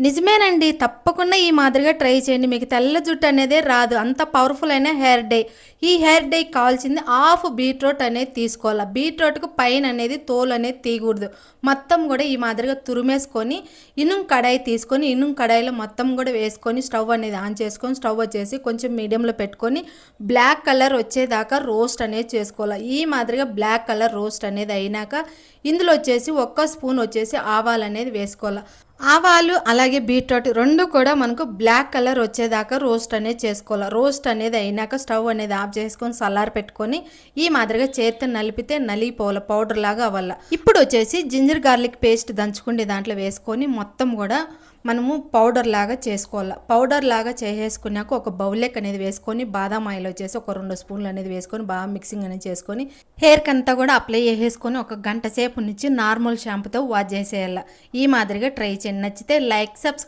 నిజమేనండి తప్పకుండా ఈ మాదిరిగా ట్రై చేయండి. మీకు తెల్ల జుట్టు అనేది రాదు. అంత పవర్ఫుల్ అయిన హెయిర్ డే ఈ హెయిర్ డై కావాల్సింది హాఫ్ బీట్రూట్ అనేది తీసుకోవాలి. బీట్రూట్కు పైన అనేది తోలు అనేది తీయకూడదు. మొత్తం కూడా ఈ మాదిరిగా తురిమేసుకొని ఇనుం కడాయి తీసుకొని ఇనుం కడాయిలో మొత్తం కూడా వేసుకొని స్టవ్ అనేది ఆన్ చేసుకొని స్టవ్ వచ్చేసి కొంచెం మీడియంలో పెట్టుకొని బ్లాక్ కలర్ వచ్చేదాకా రోస్ట్ అనేది చేసుకోవాలి. ఈ మాదిరిగా బ్లాక్ కలర్ రోస్ట్ అనేది అయినాక ఇందులో వచ్చేసి ఒక్క స్పూన్ వచ్చేసి ఆవాలు అనేది వేసుకోవాలి. ఆవాలు అలాగే బీట్రూట్ రెండు కూడా మనకు బ్లాక్ కలర్ వచ్చేదాకా రోస్ట్ అనేది చేసుకోవాలి. రోస్ట్ అనేది అయినాక స్టవ్ అనేది ఆఫ్ చేసుకొని సల్లారి పెట్టుకొని ఈ మాదిరిగా చేతితో నలిపితే నలిగిపోవాలి పౌడర్ లాగా అవ్వాల. ఇప్పుడు వచ్చేసి జింజర్ గార్లిక్ పేస్ట్ దంచుకుండి దాంట్లో వేసుకొని మొత్తం కూడా మనము పౌడర్ లాగా చేసుకోవాలి. పౌడర్ లాగా చేసేసుకున్నాక ఒక బౌలెక్ అనేది వేసుకొని బాదాం ఆయిల్ వచ్చేసి ఒక రెండు స్పూన్లు అనేది వేసుకొని బాగా మిక్సింగ్ అనేది చేసుకొని హెయిర్కి అంతా కూడా అప్లై చేసేసుకొని ఒక గంట సేపు నుంచి నార్మల్ షాంపూతో వాష్ చేసేయాలి. ఈ మాదిరిగా ట్రై చేయండి. నచ్చితే లైక్ సబ్స్క్రైబ్